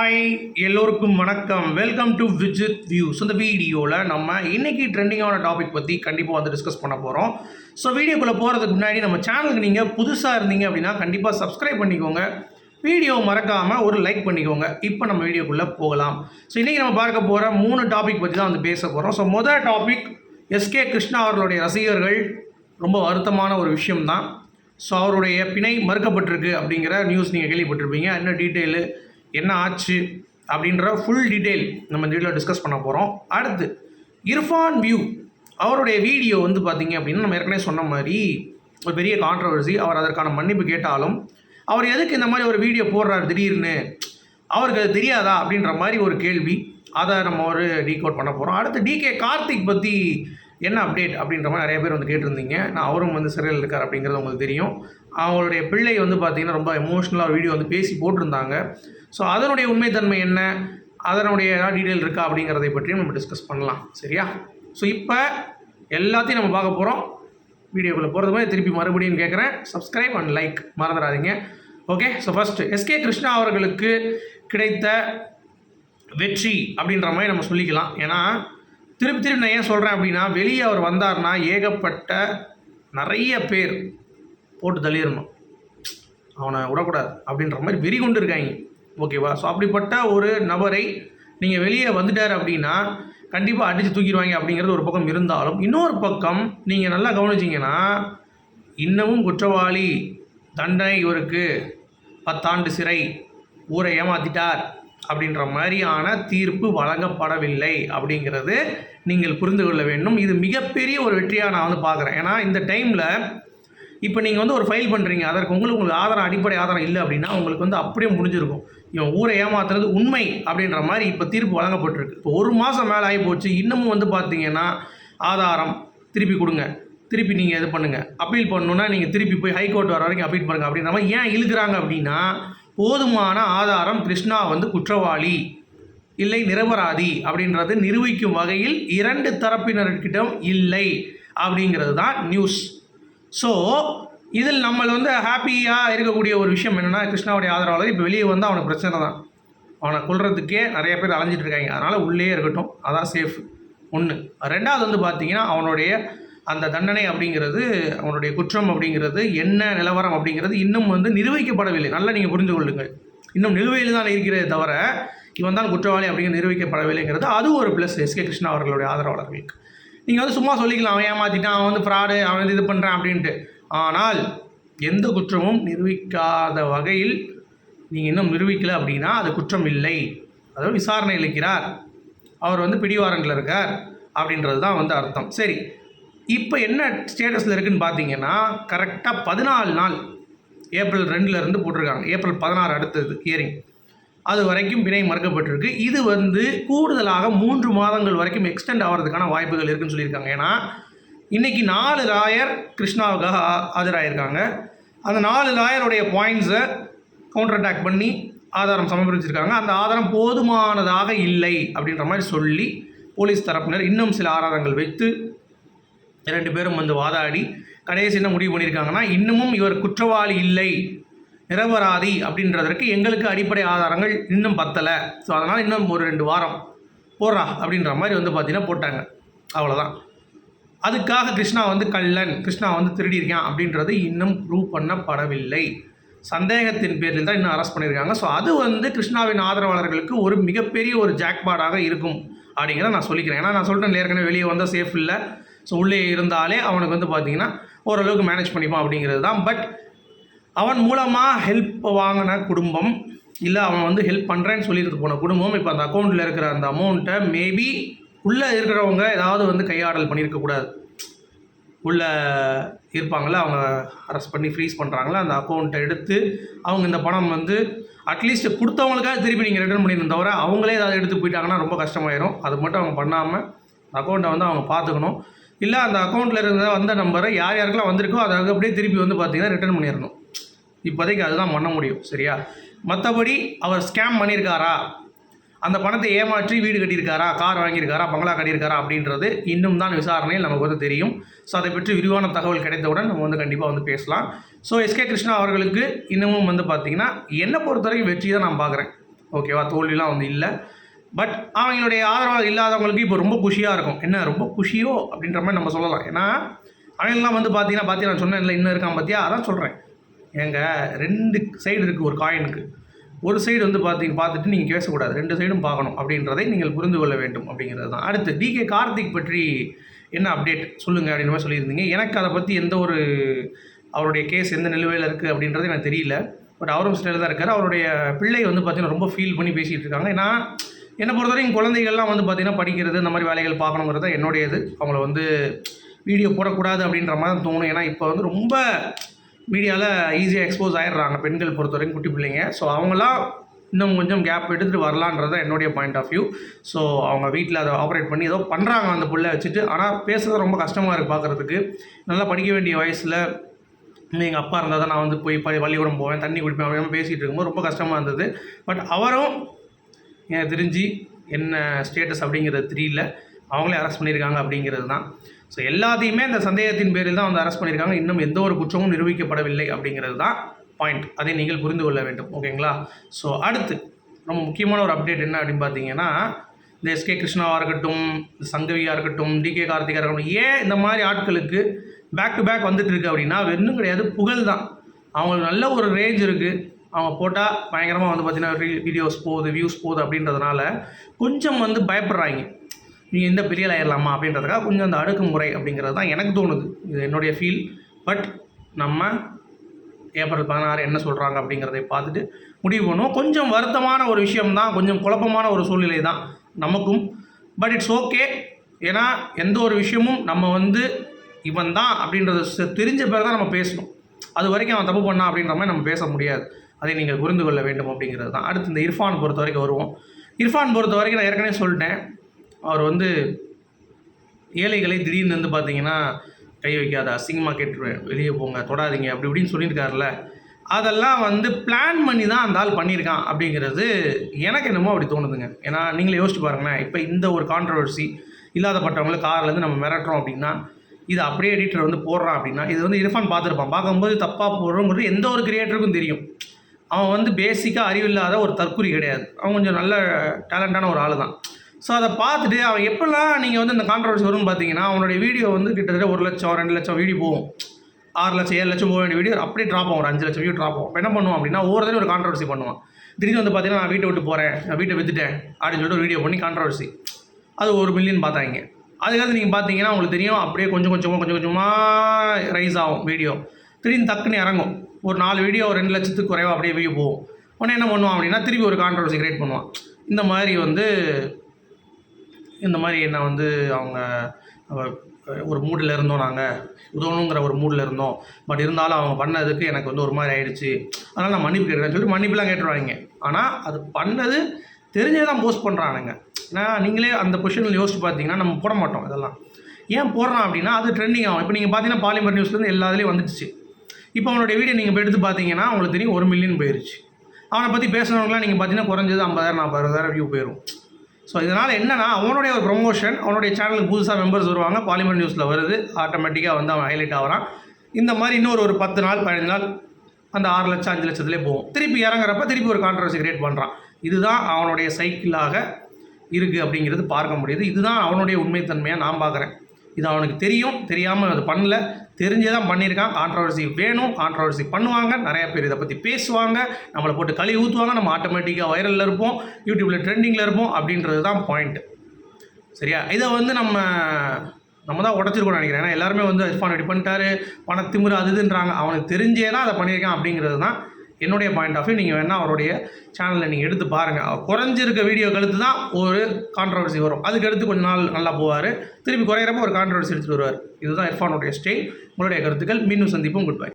Hi எல்லோருக்கும் வணக்கம். Welcome to Vijith views இந்த வீடியோவில் நம்ம இன்னைக்கு ட்ரெண்டிங்கான டாபிக் பற்றி கண்டிப்பாக வந்து டிஸ்கஸ் பண்ண போகிறோம் ஸோ வீடியோக்குள்ளே போகிறதுக்கு முன்னாடி நம்ம சேனலுக்கு நீங்கள் புதுசாக இருந்தீங்க அப்படின்னா கண்டிப்பாக சப்ஸ்கிரைப் பண்ணிக்கோங்க. வீடியோ மறக்காமல் ஒரு லைக் பண்ணிக்கோங்க. இப்போ நம்ம வீடியோக்குள்ளே போகலாம். ஸோ இன்றைக்கி நம்ம பார்க்க போகிற மூணு டாபிக் பற்றி தான் வந்து பேச போகிறோம் ஸோ முதல் டாபிக் எஸ்கே கிருஷ்ணா அவர்களுடைய ரசிகர்கள். ரொம்ப வருத்தமான ஒரு விஷயம்தான் ஸோ அவருடைய பிணை மறுக்கப்பட்டிருக்கு அப்படிங்கிற நியூஸ் நீங்கள் கேள்விப்பட்டிருப்பீங்க. என்ன டீட்டெயிலு என்ன ஆச்சு அப்படின்ற ஃபுல் டீட்டெயில் நம்ம இந்த வீடியோவில் டிஸ்கஸ் பண்ண போகிறோம் அடுத்து இர்ஃபான் வியூ அவருடைய வீடியோ வந்து பார்த்தீங்க அப்படின்னா நம்ம ஏற்கனவே சொன்ன மாதிரி ஒரு பெரிய கான்ட்ரவர்சி அவர் அதற்கான மன்னிப்பு கேட்டாலும் அவர் எதுக்கு இந்த மாதிரி ஒரு வீடியோ போடுறாரு திடீர்னு? அவருக்கு அது தெரியாதா அப்படின்ற மாதிரி ஒரு கேள்வி. அதை நம்ம ஒரு டீகோட் பண்ண போகிறோம் அடுத்து டிகே கார்த்திக் பற்றி என்ன அப்டேட் அப்படின்ற மாதிரி நிறைய பேர் வந்து கேட்டிருந்தீங்க. நான் அவரும் வந்து சிறையில் இருக்கார் அப்படிங்கிறது உங்களுக்கு தெரியும். அவங்களுடைய பிள்ளை வந்து பார்த்தீங்கன்னா ரொம்ப எமோஷ்னலாக வீடியோ வந்து பேசி போட்டிருந்தாங்க. ஸோ அதனுடைய உண்மைத்தன்மை என்ன? அதனுடைய ஏதாவது டீட்டெயில் இருக்கா அப்படிங்கிறதை பற்றியும் நம்ம டிஸ்கஸ் பண்ணலாம். சரியா? ஸோ இப்போ எல்லாத்தையும் நம்ம பார்க்க போகிறோம் வீடியோக்குள்ளே போகிறது மாதிரி திருப்பி மறுபடியும் கேட்குறேன் சப்ஸ்கிரைப் அண்ட் லைக் மறந்துடாதீங்க. Okay so first SK Krishna அவர்களுக்கு கிடைத்த வெற்றி அப்படின்ற மாதிரி நம்ம சொல்லிக்கலாம். ஏன்னா திருப்பி திருப்பி நான் ஏன் சொல்கிறேன் அப்படின்னா வெளியே அவர் வந்தார்னா ஏகப்பட்ட நிறைய பேர் போட்டு தள்ளிடணும். அவனை விடக்கூடாது அப்படின்ற மாதிரி வெறி கொண்டு இருக்காங்க. ஓகேவா ஸோ அப்படிப்பட்ட ஒரு நபரை நீங்கள் வெளியே வந்துட்டார் அப்படின்னா கண்டிப்பாக அடித்து தூக்கிடுவாங்க அப்படிங்கிறது ஒரு பக்கம் இருந்தாலும் இன்னொரு பக்கம் நீங்கள் நல்லா கவனிச்சிங்கன்னா இன்னமும் குற்றவாளி தண்டனை இவருக்கு பத்தாண்டு சிறை ஊரை ஏமாத்திட்டார். அப்படின்ற மாதிரியான தீர்ப்பு வழங்கப்படவில்லை அப்படிங்கிறது நீங்கள் புரிந்து கொள்ள வேண்டும். இது மிகப்பெரிய ஒரு வெற்றியாக நான் வந்து பார்க்குறேன். ஏன்னா இந்த டைமில் இப்போ நீங்கள் வந்து ஒரு ஃபைல் பண்ணுறீங்க அதற்கு உங்களுக்கு உங்களுக்கு ஆதாரம் அடிப்படை ஆதாரம் இல்லை அப்படின்னா உங்களுக்கு வந்து அப்படியே முடிஞ்சிருக்கும். இவன் ஊரை ஏமாத்துறது உண்மை அப்படின்ற மாதிரி இப்போ தீர்ப்பு வழங்கப்பட்டிருக்கு. இப்போ ஒரு மாதம் மேலே ஆகி போச்சு. இன்னமும் வந்து பார்த்தீங்கன்னா ஆதாரம் திருப்பி கொடுங்க. திருப்பி நீங்கள் இது பண்ணுங்கள் அப்பீல் பண்ணணுன்னா நீங்கள் திருப்பி போய் ஹைகோர்ட் வர வரைக்கும் அப்பீல் பண்ணுங்கள் அப்படின்ற மாதிரி ஏன் இழுக்கிறாங்க அப்படின்னா போதுமான ஆதாரம் கிருஷ்ணா வந்து குற்றவாளி. இல்லை நிரபராதி அப்படின்றது நிரூபிக்கும் வகையில் இரண்டு தரப்பினர்கிட்டம் இல்லை அப்படிங்கிறது தான் நியூஸ் ஸோ இதில் நம்ம வந்து ஹாப்பியாக இருக்கக்கூடிய ஒரு விஷயம் என்னென்னா கிருஷ்ணாவுடைய ஆதரவாளர் இப்போ வெளியே வந்து அவனுக்கு பிரச்சனை தான். அவனை கொள்றதுக்கே நிறைய பேர் அலைஞ்சிட்டு இருக்காங்க. அதனால் உள்ளே இருக்கட்டும். அதான் சேஃப் ஒன்று ரெண்டாவது வந்து பார்த்தீங்கன்னா அவனுடைய அந்த தண்டனை அப்படிங்கிறது அவனுடைய குற்றம் அப்படிங்கிறது என்ன நிலவரம் அப்படிங்கிறது இன்னும் வந்து நிரூபிக்கப்படவில்லை. நல்லா நீங்கள் புரிந்து கொள்ளுங்கள். இன்னும் நிலுவையில் தான் இருக்கிறதே தவிர இவன் தான் குற்றவாளி அப்படிங்கிற நிரூபிக்கப்படவில்லைங்கிறது அது ஒரு ப்ளஸ் எஸ். கே. கிருஷ்ணா அவர்களுடைய ஆதரவாளர்களுக்கு. நீங்கள் வந்து சும்மா சொல்லிக்கலாம் அவன் ஏமாற்றிட்டான் அவன் வந்து ஃப்ராடு அவன் வந்து இது பண்ணுறான் அப்படின்ட்டு. ஆனால் எந்த குற்றமும் நிரூபிக்காத வகையில் நீங்கள் இன்னும் நிரூபிக்கலை அப்படின்னா அது குற்றம் இல்லை. அதாவது விசாரணை இழைக்கிறார். அவர் வந்து பிடிவாரண்டில் இருக்கார் அப்படின்றது தான் வந்து அர்த்தம். சரி இப்போ என்ன ஸ்டேட்டஸில் இருக்குன்னு பார்த்தீங்கன்னா கரெக்டாக பதினாலு நாள் ஏப்ரல் ரெண்டுலேருந்து போட்டிருக்காங்க. ஏப்ரல் பதினாறு அடுத்தது ஹியரிங் அது வரைக்கும் பிணை மறுக்கப்பட்டிருக்கு. இது வந்து கூடுதலாக மூன்று மாதங்கள் வரைக்கும் எக்ஸ்டெண்ட் ஆகிறதுக்கான வாய்ப்புகள் இருக்குன்னு சொல்லியிருக்காங்க. ஏன்னா இன்றைக்கி நாலு லாயர் கிருஷ்ணாவுக்காக ஆ- ஆஜராயிருக்காங்க அந்த நாலு லாயருடைய பாயிண்ட்ஸை கவுண்டர் அட்டாக் பண்ணி ஆதாரம் சமர்ப்பிச்சிருக்காங்க. அந்த ஆதாரம் போதுமானதாக இல்லை அப்படின்ற மாதிரி சொல்லி போலீஸ் தரப்பினர் இன்னும் சில ஆதாரங்கள் வைத்து ரெண்டு பேரும் வந்து வாதாடி கடைசி என்ன முடிவு பண்ணியிருக்காங்கன்னா இன்னமும் இவர் குற்றவாளி இல்லை நிரபராதி அப்படின்றதற்கு எங்களுக்கு அடிப்படை ஆதாரங்கள் இன்னும் பத்தலை. ஸோ அதனால் இன்னும் ஒரு ரெண்டு வாரம் போடுறா அப்படின்ற மாதிரி வந்து பார்த்தீங்கன்னா போட்டாங்க. அவ்வளோதான் அதுக்காக கிருஷ்ணா வந்து கள்ளன் கிருஷ்ணா வந்து திருடியிருக்கான் அப்படின்றது இன்னும் ப்ரூவ் பண்ணப்படவில்லை. சந்தேகத்தின் பேரில் தான் இன்னும் அரெஸ்ட் பண்ணியிருக்காங்க. ஸோ அது வந்து கிருஷ்ணாவின் ஆதரவாளர்களுக்கு ஒரு மிகப்பெரிய ஒரு ஜாக்பாடாக இருக்கும் அப்படிங்கிறத நான் சொல்லிக்கிறேன். ஏன்னா நான் சொல்கிறேன் ஏற்கனவே வெளியே வந்தால் சேஃப் இல்லை. ஸோ உள்ளே இருந்தாலே அவனுக்கு வந்து பார்த்தீங்கன்னா ஓரளவுக்கு மேனேஜ் பண்ணிப்பான் அப்படிங்கிறது தான். பட் அவன் மூலமாக ஹெல்ப் வாங்கின குடும்பம் இல்லை அவன் வந்து ஹெல்ப் பண்ணுறேன்னு சொல்லிட்டு போன குடும்பம் இப்போ அந்த அக்கௌண்ட்டில் இருக்கிற அந்த அமௌண்ட்டை மேபி உள்ளே இருக்கிறவங்க ஏதாவது வந்து கையாடல் பண்ணியிருக்கக்கூடாது உள்ளே இருப்பாங்களே அவங்க அரெஸ்ட் பண்ணி ஃப்ரீஸ் பண்ணுறாங்களா அந்த அக்கௌண்ட்டை எடுத்து அவங்க இந்த பணம் வந்து அட்லீஸ்ட் கொடுத்தவங்களுக்காக திருப்பி நீங்கள் ரிட்டர்ன் பண்ணிடணும் தவிர அவங்களே ஏதாவது எடுத்து போயிட்டாங்கன்னா ரொம்ப கஷ்டமாயிரும். அது மட்டும் அவங்க பண்ணாமல் அக்கௌண்ட்டை வந்து அவங்க பார்த்துக்கணும். இல்லை அந்த அக்கௌண்ட்டில் இருந்த வந்த நம்பரை யார் யாருக்கெல்லாம் வந்திருக்கோ அதை அப்படியே திருப்பி வந்து பார்த்தீங்கன்னா ரிட்டர்ன் பண்ணிடணும். இப்போதைக்கு அதுதான் பண்ண முடியும் சரியா? மற்றபடி அவர் ஸ்கேம் பண்ணியிருக்காரா? அந்த பணத்தை ஏமாற்றி வீடு கட்டியிருக்காரா? கார் வாங்கியிருக்காரா? பங்களா கட்டியிருக்காரா? அப்படின்றது இன்னும் தான் விசாரணையில் நமக்கு வந்து தெரியும். ஸோ அதை பற்றி விரிவான தகவல் கிடைத்தவுடன் நம்ம வந்து கண்டிப்பாக வந்து பேசலாம். ஸோ எஸ்கே கிருஷ்ணா அவர்களுக்கு இன்னமும் வந்து பார்த்திங்கன்னா என்னை பொறுத்தவரைக்கும் வெற்றி தான் நான் பார்க்குறேன். ஓகேவா தோல்விலாம் வந்து இல்லை. பட் அவங்களுடைய ஆதரவாக இல்லாதவங்களுக்கு இப்போ ரொம்ப குஷியாக இருக்கும். என்ன ரொம்ப குஷியோ அப்படின்ற மாதிரி நம்ம சொல்லலாம். ஏன்னா அவங்கெல்லாம் வந்து பார்த்தீங்கன்னா பார்த்தீங்கன்னா நான் சொன்னேன் இல்லை இன்னும் இருக்கான் பார்த்தியா அதான் சொல்கிறேன் ஏங்க ரெண்டு சைடு இருக்குது ஒரு காயினுக்கு ஒரு சைடு வந்து பார்த்தீங்க பார்த்துட்டு நீங்கள் பேசக்கூடாது. ரெண்டு சைடும் பார்க்கணும் அப்படின்றதை நீங்கள் புரிந்து கொள்ள வேண்டும் அப்படிங்கிறது தான். அடுத்து டிகே கார்த்திக் பற்றி என்ன அப்டேட் சொல்லுங்கள் அப்படின்ற மாதிரி சொல்லியிருந்தீங்க. எனக்கு அதை பற்றி எந்த ஒரு அவருடைய கேஸ் எந்த நிலுவையில் இருக்குது அப்படின்றது எனக்கு தெரியல. பட் அவரும் ஸ்டைலில் தான் இருக்கார். அவருடைய பிள்ளை வந்து பார்த்தீங்கன்னா ரொம்ப ஃபீல் பண்ணி பேசிகிட்டு இருக்காங்க. ஏன்னா என்னை பொறுத்தவரைக்கும் குழந்தைகள்லாம் வந்து பார்த்திங்கன்னா படிக்கிறது இந்த மாதிரி வேலைகள் பார்க்கணுங்கிறது தான் என்னுடையது. அவங்கள வந்து வீடியோ போடக்கூடாது அப்படின்ற மாதிரி தான் தோணும். ஏன்னா இப்போ வந்து ரொம்ப மீடியாவில் ஈஸியாக எக்ஸ்போஸ் ஆயிடுறாங்க பெண்கள் பொறுத்த வரைக்கும் குட்டி பிள்ளைங்க. ஸோ அவங்களாம் இன்னும் கொஞ்சம் கேப் எடுத்துகிட்டு வரலான்றது என்னுடைய பாயிண்ட் ஆஃப் வியூ ஸோ அவங்க வீட்டில் அதை ஆப்ரேட் பண்ணி ஏதோ பண்ணுறாங்க அந்த பிள்ளை வச்சுட்டு. ஆனால் பேசுகிறது ரொம்ப கஷ்டமாக இருக்குது பார்க்குறதுக்கு நல்லா படிக்க வேண்டிய வயசில் எங்கள் அப்பா இருந்தால் தான் நான் வந்து போய் பள்ளிக்கூடம் போவேன் தண்ணி குடிப்பேன் அப்படின்னு பேசிகிட்டு இருக்கும்போது ரொம்ப கஷ்டமாக இருந்தது. பட் அவரும் எனக்கு தெரிஞ்சு என்ன ஸ்டேட்டஸ் அப்படிங்கிறது தெரியல. அவங்களே அரெஸ்ட் பண்ணியிருக்காங்க அப்படிங்கிறது தான். ஸோ எல்லாத்தையுமே இந்த சந்தேகத்தின் பேரில் தான் வந்து அரெஸ்ட் பண்ணியிருக்காங்க. இன்னும் எந்த ஒரு குற்றமும் நிரூபிக்கப்படவில்லை அப்படிங்கிறது தான் பாயிண்ட் அதை நீங்கள் புரிந்து கொள்ள வேண்டும். ஓகேங்களா ஸோ அடுத்து ரொம்ப முக்கியமான ஒரு அப்டேட் என்ன அப்படின்னு பார்த்தீங்கன்னா இந்த எஸ்கே கிருஷ்ணாவாக இருக்கட்டும் சங்கவியாக இருக்கட்டும் டிகே கார்த்திகா இருக்கட்டும் ஏன் இந்த மாதிரி ஆட்களுக்கு பேக் டு பேக் வந்துட்டு இருக்கு அப்படின்னா வெறும் கிடையாது. புகழ் தான். அவங்களுக்கு நல்ல ஒரு ரேஞ்ச் இருக்குது அவங்க போட்டால் பயங்கரமாக வந்து பார்த்தீங்கன்னா வீடியோஸ் போகுது வியூஸ் போகுது அப்படின்றதுனால கொஞ்சம் வந்து பயப்படுறாங்க. நீங்கள் எந்த பெரிய ஆயிடலாமா அப்படின்றதுக்காக கொஞ்சம் அந்த அடக்குமுறை அப்படிங்கிறது தான் எனக்கு தோணுது. இது என்னுடைய ஃபீல் பட் நம்ம ஏப்ரல் பதினாறு என்ன சொல்கிறாங்க அப்படிங்கிறதை பார்த்துட்டு முடிவு பண்ணுவோம். கொஞ்சம் வருத்தமான ஒரு விஷயம் தான் கொஞ்சம் குழப்பமான ஒரு சூழ்நிலை தான் நமக்கும். பட் இட்ஸ் ஓகே ஏன்னா எந்த ஒரு விஷயமும் நம்ம வந்து இவன் தான் அப்படின்றத செ- தெரிஞ்ச பிறகு தான் நம்ம பேசணும். அது வரைக்கும் அவன் தப்பு பண்ணான் அப்படின்ற மாதிரி நம்ம பேச முடியாது. அதை நீங்கள் புரிந்து கொள்ள வேண்டும் அப்படிங்கிறது தான். அடுத்து இந்த இர்ஃபான் பொறுத்த வரைக்கும் வருவோம். இர்ஃபான் பொறுத்த வரைக்கும் நான் ஏற்கனவே சொல்லிட்டேன். அவர் வந்து ஏழைகளை திடீர்னு வந்து பார்த்தீங்கன்னா கை வைக்காத அசிங்கமாக கேட்டுருவேன் வெளியே போங்க தொடாதீங்க அப்படி இப்படின்னு சொல்லியிருக்காருல்ல. அதெல்லாம் வந்து பிளான் பண்ணி தான் அந்த ஆள் பண்ணியிருக்கான் அப்படிங்கிறது எனக்கு என்னமோ அப்படி தோணுதுங்க. ஏன்னா நீங்களே யோசிச்சு பாருங்களேன் இப்போ இந்த ஒரு கான்ட்ரவர்சி இல்லாதப்பட்டவங்களை கார்லேருந்து நம்ம மிரட்டுறோம் அப்படின்னா இது அப்படியே எடிட்டர் வந்து போடுறான் அப்படின்னா இது வந்து இரஃபான் பார்த்துருப்பான். பார்க்கும்போது தப்பாக போடுறோங்கிறது எந்த ஒரு கிரியேட்டருக்கும் தெரியும். அவன் வந்து பேசிக்காக அறிவில்லாத ஒரு தற்குறி கிடையாது. அவன் கொஞ்சம் நல்ல டேலண்டான ஒரு ஆள் தான் ஸோ அதை பார்த்துட்டு அவன் எப்படிலாம் நீங்கள் வந்து இந்த கான்ட்ரவர்சி வரும்னு பார்த்தீங்கன்னா அவனுடைய வீடியோ வந்து கிட்டத்தட்ட ஒரு லட்சம் ரெண்டு லட்சம் வீடியோ போகும். ஆறு லட்சம் ஏழு லட்சம் போக வேண்டிய வீடியோ அப்படியே ட்ராப் ஆகும். ஒரு அஞ்சு லட்சம் வீடியோ ட்ராப் ஆகும். என்ன பண்ணுவான் அப்படின்னா ஒவ்வொரு தடவை ஒரு கான்ட்ரவர்சி பண்ணுவான். திடீர்னு வந்து பார்த்தீங்கன்னா நான் வீட்டை விட்டு போகிறேன் நான் வீட்டை வித்துட்டேன் அப்படின்னு சொல்லிட்டு ஒரு வீடியோ பண்ணி கான்ட்ரவர்சி அது ஒரு மில்லியன் பார்த்தாங்க. அதுக்காக நீங்கள் பார்த்தீங்கன்னா உங்களுக்கு தெரியும் அப்படியே கொஞ்சம் கொஞ்சமாக கொஞ்சம் கொஞ்சமாக ரைஸ் ஆகும் வீடியோ திடீர்னு டக்குன்னு இறங்கும். ஒரு நாலு வீடியோ ஒரு ரெண்டு லட்சத்துக்கு குறைவா அப்படியே வியூ போகும். உடனே என்ன பண்ணுவான் அப்படின்னா திருப்பி ஒரு கான்ட்ரவர்சி கிரியேட் பண்ணுவான். இந்த மாதிரி வந்து இந்த மாதிரி என்ன வந்து அவங்க ஒரு மூடில் இருந்தோம் நாங்கள் உதவணுங்கிற ஒரு மூடில் இருந்தோம். பட் இருந்தாலும் அவங்க பண்ணதுக்கு எனக்கு வந்து ஒரு மாதிரி ஆயிடுச்சு. அதனால் நான் மன்னிப்பு கேட்குறேன்னு சொல்லிட்டு மன்னிப்புலாம் கேட்டுருவாங்க ஆனால் அது பண்ணது தெரிஞ்சே தான் போஸ்ட் பண்ணுறானுங்க ஏன்னா நீங்களே அந்த பொசிஷனில் யோசிச்சு பார்த்தீங்கன்னா நம்ம போட மாட்டோம் இதெல்லாம். ஏன் போடுறான் அப்படின்னா அது ட்ரெண்டிங் ஆகும். இப்போ நீங்கள் பார்த்தீங்கன்னா பாலிமர் நியூஸ்லேருந்து எல்லா இதுலேயும் வந்துடுச்சு. இப்போ அவனுடைய வீடியோ நீங்கள் போய் எடுத்து பார்த்தீங்கன்னா உங்களுக்கு தெரியும் ஒரு மில்லியன் போயிருச்சு. அவனை பற்றி பேசுனவங்களாம் நீங்கள் பார்த்தீங்கன்னா குறைஞ்சது ஐம்பதாயிரம் நாற்பதாயிரம் வியூ போயிடும் ஸோ இதனால் என்னன்னா அவனுடைய ஒரு ப்ரொமோஷன் அவனுடைய சேனலுக்கு புதுசாக மெம்பர்ஸ் வருவாங்க. பாலிமர் நியூஸில் வருது. ஆட்டோமேட்டிக்காக வந்து அவன் ஹைலைட் ஆகிறான். இந்த மாதிரி இன்னொரு ஒரு பத்து நாள் பதினஞ்சு நாள் அந்த ஆறு லட்சம் அஞ்சு லட்சத்துலேயே போகும். திருப்பி இறங்குறப்ப திருப்பி ஒரு கான்ட்ரவர்சி கிரியேட் பண்ணுறான் இதுதான் அவனுடைய சைக்கிளாக இருக்குது அப்படிங்கிறது பார்க்க முடியுது. இதுதான் அவனுடைய உண்மைத்தன்மையாக நான் பார்க்குறேன். இது அவனுக்கு தெரியும் தெரியாமல் அது பண்ணல. தெரிஞ்சே தான் பண்ணியிருக்கான். கான்ட்ரவர்சி வேணும் கான்ட்ரவர்சி பண்ணுவாங்க. நிறைய பேர் இதை பற்றி பேசுவாங்க. நம்மளை போட்டு கழுவி ஊற்றுவாங்க நம்ம ஆட்டோமேட்டிக்காக வைரலில் இருப்போம். யூடியூப்பில் ட்ரெண்டிங்கில் இருப்போம் அப்படின்றது தான் பாயிண்ட்டு சரியா? இதை வந்து நம்ம நம்ம தான் உடச்சிருக்கோம்னு நினைக்கிறேன். ஏன்னா எல்லாருமே வந்து இர்ஃபான் ரெடி பண்ணிட்டாரு. பண திமிரு அது இதுன்றாங்க. அவனுக்கு தெரிஞ்சே தான் அதை பண்ணியிருக்கான் அப்படிங்கிறது தான் என்னுடைய பாயிண்ட் ஆஃப் வியூ நீங்கள் வேணால் அவருடைய சேனலில் நீங்கள் எடுத்து பாருங்கள் குறைஞ்சிருக்க வீடியோ கழுத்து தான் ஒரு கான்ட்ரவர்சி வரும். அதுக்கு அடுத்து கொஞ்ச நாள் நல்லா போவார். திருப்பி குறையிறப்ப ஒரு கான்ட்ரவர்சி எடுத்துகிட்டு வருவார். இதுதான் இர்ஃபானுடைய ஸ்டைல் உங்களுடைய கருத்துக்கள் மீண்டும் சந்திப்போம். Good bye